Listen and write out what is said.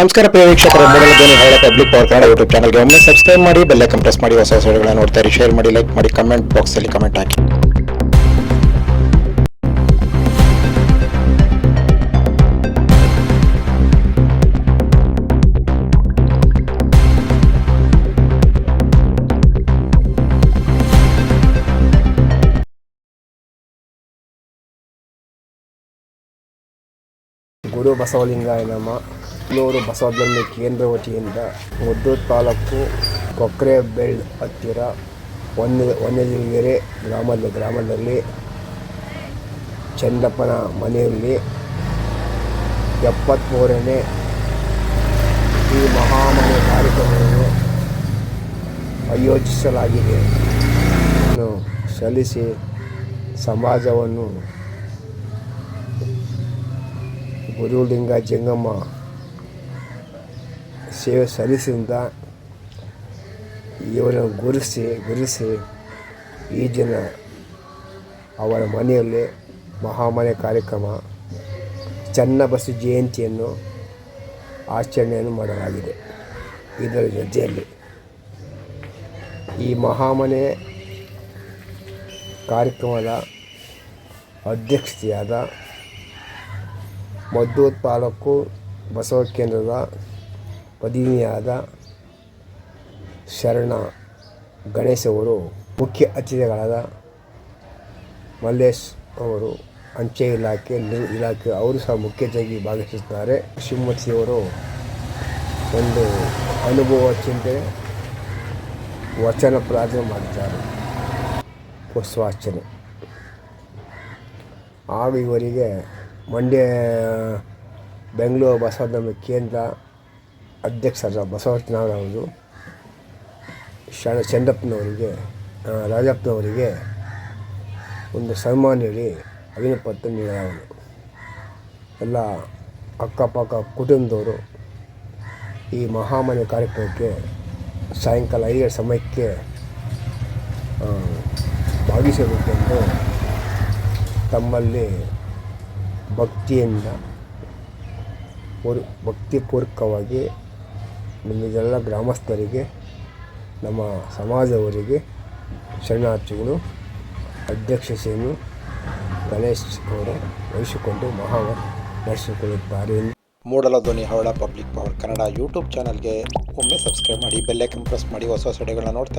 ನಮಸ್ಕಾರ ಪ್ರಿಯ ವೀಕ್ಷಕರ ಹಳೆ ಪಬ್ಲಿಕ್ ಪವರ್ ಕನ್ನಡ ಯೂಟ್ಯೂಬ್ ಚಾನಲ್ಗೆ ಒಮ್ಮೆ ಸಬ್ಸ್ಕ್ರೈಬ್ ಮಾಡಿ ಬೆಲ್ ಐಕನ್ ಪ್ರೆಸ್ ಮಾಡಿ, ಹೊಸ ಹೊಸ ವಿಡಿಯೋಗಳನ್ನ ನೋಡ್ತಾ ಶೇರ್ ಮಾಡಿ ಲೈಕ್ ಮಾಡಿ ಕಮೆಂಟ್ ಬಾಕ್ಸಲ್ಲಿ ಕಮೆಂಟ್ ಹಾಕಿ. ಗುರು ಬಸವಲಿಂಗಾಯ ನಮ ನೂರು ಬಸವಧರ್ಮ ಕೇಂದ್ರ ವತಿಯಿಂದ ಮುದ್ದೂರು ತಾಲೂಕು ಕೊಕ್ರೆ ಬೆಳ್ ಹತ್ತಿರ ವನ್ಯ ವನ್ಯಜೀವಿಗೆರೆ ಗ್ರಾಮದ, ಗ್ರಾಮದಲ್ಲಿ ಚಂದಪ್ಪನ ಮನೆಯಲ್ಲಿ ಎಪ್ಪತ್ತ್ಮೂರನೇ ಈ ಮಹಾಮನೆ ಕಾರ್ಯಕ್ರಮವನ್ನು ಆಯೋಜಿಸಲಾಗಿದೆ. ಸಲ್ಲಿಸಿ ಸಮಾಜವನ್ನು ಗುರುಲಿಂಗ ಜಂಗಮ್ಮ ಸೇವೆ ಸಲ್ಲಿಸಿದ ಇವರನ್ನು ಗುರುಸಿ ಗುರುಸಿ ಈ ದಿನ ಅವರ ಮನೆಯಲ್ಲಿ ಮಹಾಮನೆ ಕಾರ್ಯಕ್ರಮ ಚನ್ನಬಸವ ಜಯಂತಿಯನ್ನು ಆಚರಣೆಯನ್ನು ಮಾಡಲಾಗಿದೆ. ಇದರ ಜೊತೆಯಲ್ಲಿ ಈ ಮಹಾಮನೆ ಕಾರ್ಯಕ್ರಮದ ಅಧ್ಯಕ್ಷತೆಯಾದ ಮದ್ದೂರು ತಾಲೂಕು ಬಸವ ಕೇಂದ್ರದ ಪದಿನಿಯಾದ ಶರಣ ಗಣೇಶ್ ಅವರು ಮುಖ್ಯ ಅತಿಥಿಗಳಾದ ಮಲ್ಲೇಶ್ ಅವರು, ಅಂಚೆ ಇಲಾಖೆ ನೀವು ಇಲಾಖೆ, ಅವರು ಸಹ ಮುಖ್ಯತೆಯಾಗಿ ಭಾಗವಹಿಸುತ್ತಾರೆ. ಶಿವಮೂರ್ತಿಯವರು ಒಂದು ಅನುಭವ, ಚಿಂತೆ, ವಚನ ಪ್ರಾರ್ಥನೆ ಮಾಡುತ್ತಾರೆ ಪುಷ್ಪಾರ್ಚನೆ. ಆಗ ಇವರಿಗೆ ಮಂಡ್ಯ, ಬೆಂಗಳೂರು ಬಸವಧರ್ಮ ಕೇಂದ್ರ ಅಧ್ಯಕ್ಷರ ಅವರು ಶರಣ ಚಂದಪ್ಪನವರಿಗೆ ರಾಜಪ್ಪನವರಿಗೆ ಒಂದು ಸನ್ಮಾನ ನೀಡಿ ಅಭಿನಪತ್ರ ನೀಡಲಾಗುವುದು. ಎಲ್ಲ ಅಕ್ಕಪಕ್ಕ ಕುಟುಂಬದವರು ಈ ಮಹಾಮನೆ ಕಾರ್ಯಕ್ರಮಕ್ಕೆ ಸಾಯಂಕಾಲ ಐದರ ಸಮಯಕ್ಕೆ ಭಾಗಿಸಬೇಕೆಂದು ತಮ್ಮಲ್ಲಿ ಭಕ್ತಿಯಿಂದ ಪೂರ್, ಭಕ್ತಿಪೂರ್ವಕವಾಗಿ ನಿಮಗೆಲ್ಲ ಗ್ರಾಮಸ್ಥರಿಗೆ, ನಮ್ಮ ಸಮಾಜದವರಿಗೆ ಶರಣಾರ್ಥಿಗಳು ಅಧ್ಯಕ್ಷತೆಯನ್ನು ಗಣೇಶ್ ಅವರು ವಹಿಸಿಕೊಂಡು ಮಹಾ ನಡೆಸಿಕೊಳ್ಳುತ್ತಾರೆ ಮೂಡಲ ಧ್ವನಿ ಹವಳ ಪಬ್ಲಿಕ್ ಪವರ್ ಕನ್ನಡ ಯೂಟ್ಯೂಬ್ ಚಾನಲ್ಗೆ ಒಮ್ಮೆ ಸಬ್ಸ್ಕ್ರೈಬ್ ಮಾಡಿ, ಬೆಲ್ ಐಕನ್ ಪ್ರೆಸ್ ಮಾಡಿ, ಹೊಸ ಹೊಸ ವಿಡಿಯೋಗಳನ್ನ ನೋಡ್ತಾ